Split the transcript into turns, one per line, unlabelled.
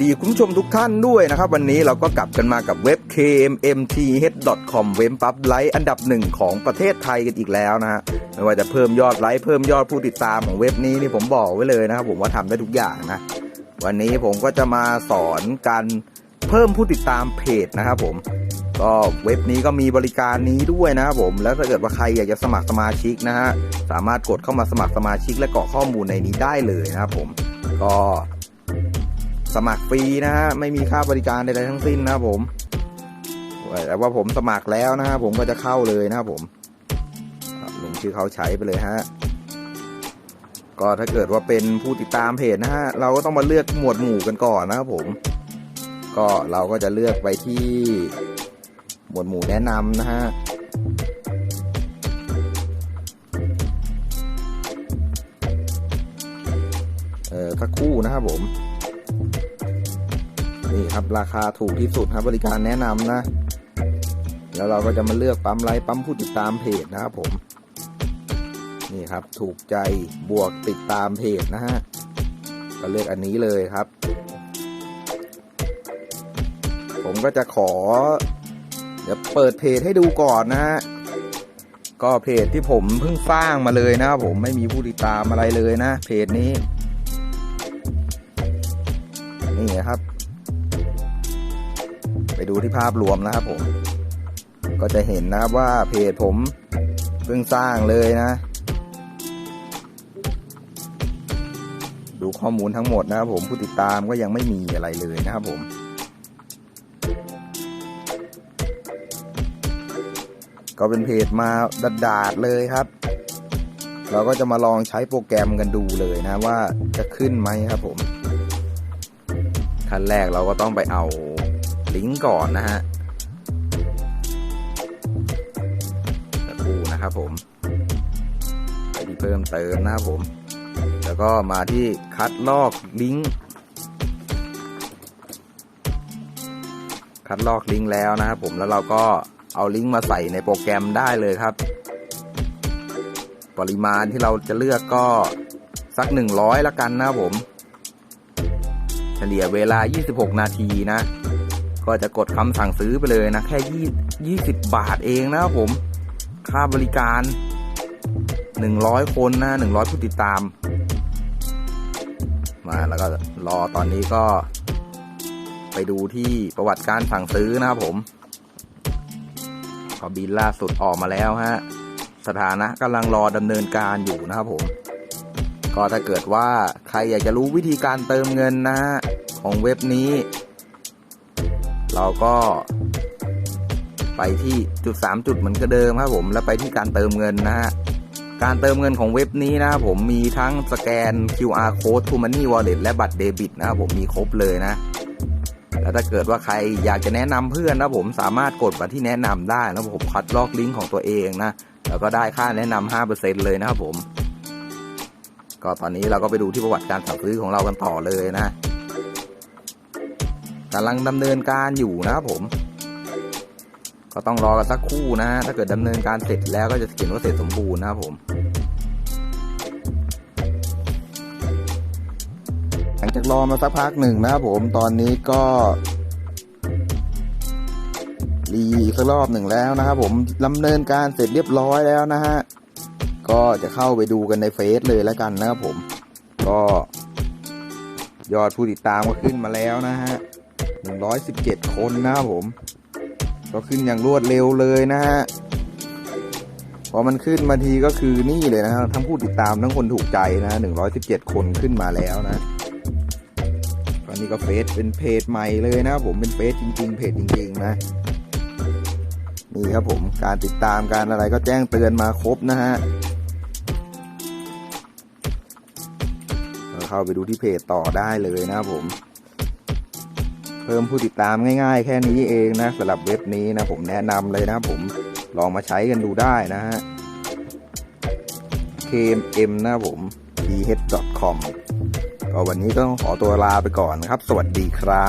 ดีคุณผู้ชมทุกท่านด้วยนะครับ วันนี้เราก็กลับกันมากับเว็บ kmmth.com เว็บปั๊บไลค์อันดับหนึ่งของประเทศไทยกันอีกแล้วนะฮะไม่ว่าจะเพิ่มยอดไลค์เพิ่มยอดผู้ติดตามของเว็บนี้นี่ผมบอกไว้เลยนะครับผมว่าทำได้ทุกอย่างนะวันนี้ผมก็จะมาสอนการเพิ่มผู้ติดตามเพจนะครับผมก็เว็บนี้ก็มีบริการนี้ด้วยนะครับผม แล้วถ้าเกิดว่าใครอยากจะสมัครสมาชิกนะฮะ สามารถกดเข้ามาสมัครสมาชิกและกรอกข้อมูลในนี้ได้เลยนะครับผม ก็ สมัครฟรีนะฮะไม่มีค่าบริการใดๆทั้งสิ้นนะครับผมแต่ว่าผมสมัครแล้วนะฮะผมก็จะเข้าเลยนะครับผมลงชื่อเขาใช้ไปเลยฮะก็ถ้าเกิดว่าเป็นผู้ติดตามเพจนะฮะเราก็ต้องมาเลือกหมวดหมู่กันก่อนนะครับผม ก็เราก็จะเลือกไปที่หมวดหมู่แนะนำนะฮะเออสักคู่นะครับผม นี่ครับราคาถูกที่สุดครับบริการแนะนำนะ แล้วเราก็จะมาเลือกปั๊มไลค์ปั๊มผู้ติดตามเพจนะครับผม นี่ครับถูกใจบวกติดตามเพจนะฮะก็เลือกอันนี้เลยครับ ผมก็จะขอเดี๋ยวเปิดเพจให้ดูก่อนนะฮะก็เพจที่ผมเพิ่งสร้างมาเลยนะครับผมไม่มีผู้ติดตามอะไรเลยนะ เพจนี้ นี่ครับ ไปดูที่ภาพรวมนะครับผม ก็จะเห็นนะครับว่าเพจผมเพิ่งสร้างเลยนะ ดูข้อมูลทั้งหมดนะครับผมผู้ติดตามก็ยังไม่มีอะไรเลยนะครับผมก็เป็นเพจมาดาดเลยครับ เราก็จะมาลองใช้โปรแกรมกันดูเลยนะว่าจะขึ้นไหมครับผม ขั้นแรกเราก็ต้องไปเอา ลิงก์ก่อนนะฮะสักครู่นะครับผมไปที่เพิ่มเติมนะครับผม แล้วก็มาที่คัดลอกลิงก์คัดลอกลิงก์แล้วนะครับผมแล้วเราก็เอาลิงก์มาใส่ในโปรแกรมได้เลยครับ ปริมาณที่เราจะเลือกก็สัก 100 ละกันนะครับผม เฉลี่ยเวลา 26 นาทีนะ ก็จะกดคำสั่งซื้อไปเลยนะ แค่20บบาทเองนะครับผม ค่าบริการ100คนนะ100ผู้ติดตาม มาแล้วก็รอตอนนี้ก็ ไปดูที่ประวัติการสั่งซื้อนะครับผมก็บินล่าสุดออกมาแล้วฮะ สถานะกำลังรอดำเนินการอยู่นะครับผม ก็ถ้าเกิดว่าใครอยากจะรู้วิธีการเติมเงินนะฮะของเว็บนี้ เราก็ ไปที่จุด 3 จุดเหมือนกเดิมครับผมแล้วไปที่การเติมเงินนะฮะการเติมเงินของเว็บนี้นะครับผมมีทั้งสแกน QR code to money wallet และบัตรเดบิตนะครับผมมีครบเลยนะ แล้วถ้าเกิดว่าใครอยากจะแนะนำเพื่อนนะผมสามารถกดมาที่แนะนำได้นะผมคัดลอกลิงก์ของตัวเองนะแล้วก็ได้ค่าแนะนำ5%เลยนะครับผม ก็ตอนนี้เราก็ไปดูที่ประวัติการสั่งซื้อของเรากันต่อเลยนะ กำลังดำเนินการอยู่นะครับผม ก็ต้องรอกันสักครู่นะ ถ้าเกิดดำเนินการเสร็จแล้วก็จะเขียนว่าเสร็จสมบูรณ์นะครับผม หลังจากรอมาสักพักหนึ่งนะครับผม ตอนนี้ก็รีอีกสักรอบหนึ่งแล้วนะครับผมดำเนินการเสร็จเรียบร้อยแล้วนะฮะ ก็จะเข้าไปดูกันในเฟซเลยแล้วกันนะครับผม ก็ยอดผู้ติดตามก็ขึ้นมาแล้วนะฮะ 117 คนนะครับผม ก็ขึ้นอย่างรวดเร็วเลยนะฮะ พอมันขึ้นมาทีก็คือนี่เลยนะฮะทั้งผู้ติดตามทั้งคนถูกใจนะ 117 คนขึ้นมาแล้วนะตอนนี้ก็เฟซเป็นเพจใหม่เลยนะครับผมเป็นเฟซจริง ๆ เพจจริง ๆ นะ นี่ครับผมการติดตามการอะไรก็แจ้งเตือนมาครบนะฮะเข้าไปดูที่เพจต่อได้เลยนะครับผม เพิ่มผู้ติดตามง่ายๆ แค่นี้เองนะสำหรับเว็บนี้นะผมแนะนำเลยนะผมลองมาใช้กันดูได้นะฮะ KMM นะผม dh.com ก็วันนี้ก็ต้องขอตัวลาไปก่อนครับ สวัสดีครับ